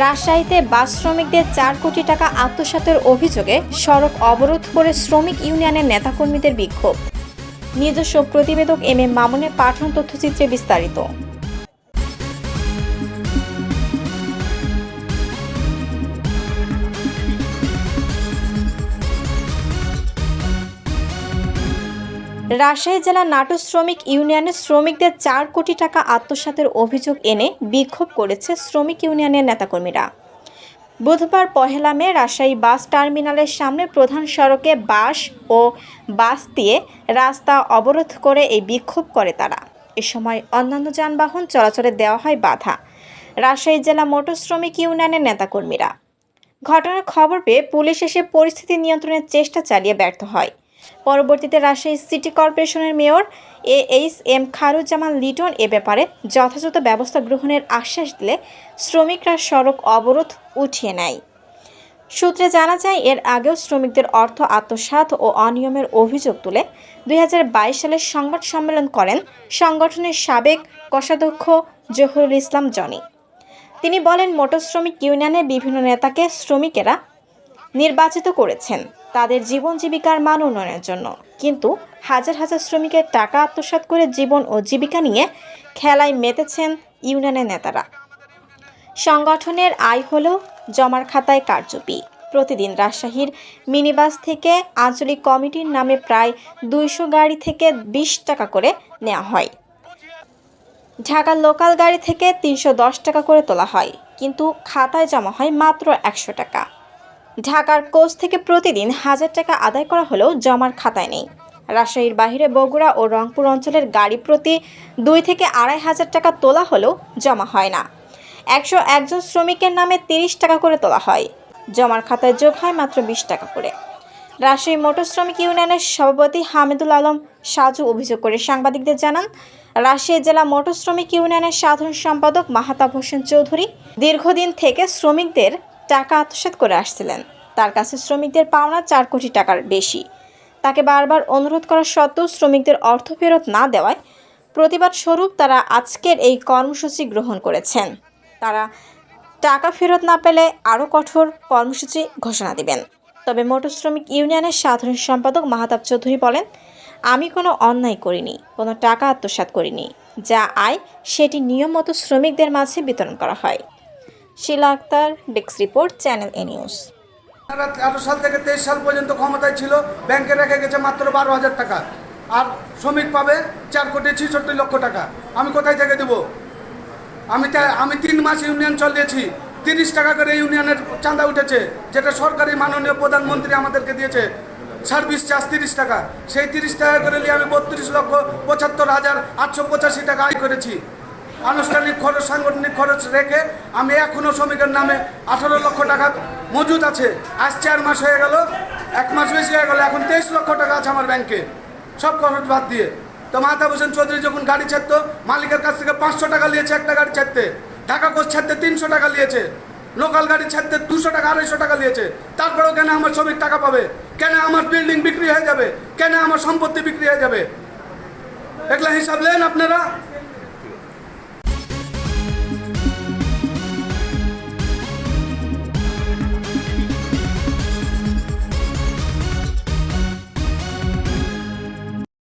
রাজশাহীতে বাস শ্রমিকদের চার কোটি টাকা আত্মসাতের অভিযোগে সড়ক অবরোধ করে শ্রমিক ইউনিয়নের নেতাকর্মীদের বিক্ষোভ। নিজস্ব প্রতিবেদক এম এম মামুনের পাঠন তথ্যচিত্রে বিস্তারিত। রাজশাহী জেলা নাটু শ্রমিক ইউনিয়নের শ্রমিকদের চার কোটি টাকা আত্মসাতের অভিযোগ এনে বিক্ষোভ করেছে শ্রমিক ইউনিয়নের নেতাকর্মীরা। বুধবার পহেলা মে রাজশাহী বাস টার্মিনালের সামনে প্রধান সড়কে বাস ও বাস দিয়ে রাস্তা অবরোধ করে এই বিক্ষোভ করে তারা। এ সময় অন্যান্য যানবাহন চলাচলে দেওয়া হয় বাধা। রাজশাহী জেলা মোটর শ্রমিক ইউনিয়নের নেতাকর্মীরা। ঘটনার খবর পেয়ে পুলিশ এসে পরিস্থিতি নিয়ন্ত্রণের চেষ্টা চালিয়ে ব্যর্থ হয়। পরবর্তীতে রাজশাহী সিটি কর্পোরেশনের mayor A H M Khairuzzaman Liton এ ব্যাপারে যথাযথ ব্যবস্থা গ্রহণের আশ্বাস দিলে শ্রমিকরা সড়ক অবরোধ উঠিয়ে নেয়। সূত্রে জানা যায়, এর আগেও শ্রমিকদের অর্থ আত্মসাৎ ও অনিয়মের অভিযোগ তুলে দুই হাজার বাইশ সালে সংবাদ সম্মেলন করেন সংগঠনের সাবেক কোষাধ্যক্ষ জহুরুল ইসলাম জনি। তিনি বলেন মোটর শ্রমিক ইউনিয়নের বিভিন্ন নেতাকে শ্রমিকেরা নির্বাচিত করেছেন। তাদের জীবন জীবিকার মান উন্নয়নের জন্য। কিন্তু হাজার হাজার শ্রমিকের টাকা আত্মসাৎ করে জীবন ও জীবিকা নিয়ে খেলায় মেতেছেন ইউনিয়নের নেতারা। সংগঠনের আয় হল জমার খাতায় কারচুপি। প্রতিদিন রাজশাহীর মিনিবাস থেকে আঞ্চলিক কমিটির নামে প্রায় দুইশো গাড়ি থেকে বিশ টাকা করে নেওয়া হয়। ঢাকার লোকাল গাড়ি থেকে তিনশো দশ টাকা করে তোলা হয়। কিন্তু খাতায় জমা হয় মাত্র একশো টাকা। ঢাকার কোচ থেকে প্রতিদিন হাজার টাকা আদায় করা হলেও জমার খাতায় নেই। রাজশাহীর বাইরে বগুড়া ও রংপুর অঞ্চলের গাড়ি প্রতি দুই থেকে আড়াই হাজার টাকা তোলা হলেও জমা হয় না। একশো একজন শ্রমিকের নামে তিরিশ টাকা করে তোলা হয়। জমার খাতায় যোগ হয় মাত্র বিশ টাকা করে। রাজশাহী মোটর শ্রমিক ইউনিয়নের সভাপতি হামিদুল আলম সাজু অভিযোগ করে সাংবাদিকদের জানান, রাজশাহী জেলা মোটর শ্রমিক ইউনিয়নের সাধারণ সম্পাদক মাহাতাব হোসেন চৌধুরী দীর্ঘদিন থেকে শ্রমিকদের টাকা আত্মসাৎ করে আসছিলেন। তার কাছে শ্রমিকদের পাওনা চার কোটি টাকার বেশি। তাকে বারবার অনুরোধ করা সত্ত্বেও শ্রমিকদের অর্থ ফেরত না দেওয়ায় প্রতিবাদ স্বরূপ তারা আজকের এই কর্মসূচি গ্রহণ করেছেন। তারা টাকা ফেরত না পেলে আরও কঠোর কর্মসূচি ঘোষণা দিবেন। তবে মোটর শ্রমিক ইউনিয়নের সাধারণ সম্পাদক মাহাতাব চৌধুরী বলেন, আমি কোনো অন্যায় করিনি, কোনো টাকা আত্মসাৎ করিনি। যা আয়, সেটি নিয়ম মতো শ্রমিকদের মাঝে বিতরণ করা হয়। Shila Akter desk report, channel A news. তেরো সাল থেকে তেইশ সাল পর্যন্ত ক্ষমতায় ছিল, ব্যাংকে রেখে গেছে মাত্র বারো হাজার টাকা। আর শ্রমিক পাবে চার কোটি ছিষট্টি লক্ষ টাকা। আমি কোথায় থেকে দেবো? আমি আমি তিন মাস ইউনিয়ন চালিয়েছি তিরিশ টাকা করে ইউনিয়নের চাঁদা উঠেছে, যেটা সরকারি মাননীয় প্রধানমন্ত্রী আমাদেরকে দিয়েছে। সার্ভিস চার্জ তিরিশ টাকা। সেই তিরিশ টাকা করে নিয়ে আমি বত্রিশ লক্ষ পঁচাত্তর হাজার আটশো পঁচাশি টাকা আয় করেছি। আনুষ্ঠানিক খরচ, সাংগঠনিক খরচ রেখে আমি এখনও শ্রমিকের নামে আঠারো লক্ষ টাকা মজুদ আছে। আজ চার মাস হয়ে গেল, এক মাস বেশি হয়ে গেল, এখন তেইশ লক্ষ টাকা আছে আমার ব্যাংকে। সব খরচ বাদ দিয়ে। তো মাতা হোসেন চৌধুরী যখন গাড়ি ছাড়তো, মালিকের কাছ থেকে পাঁচশো টাকা নিয়েছে একটা গাড়ি ছাড়তে। ঢাকা কোচ ছাড়তে তিনশো টাকা নিয়েছে। লোকাল গাড়ি ছাড়তে দুশো টাকা, আড়াইশো টাকা নিয়েছে। তারপরেও কেন আমার শ্রমিক টাকা পাবে? কেন আমার বিল্ডিং বিক্রি হয়ে যাবে? কেন আমার সম্পত্তি বিক্রি হয়ে যাবে? এগুলা হিসাব নেন আপনারা।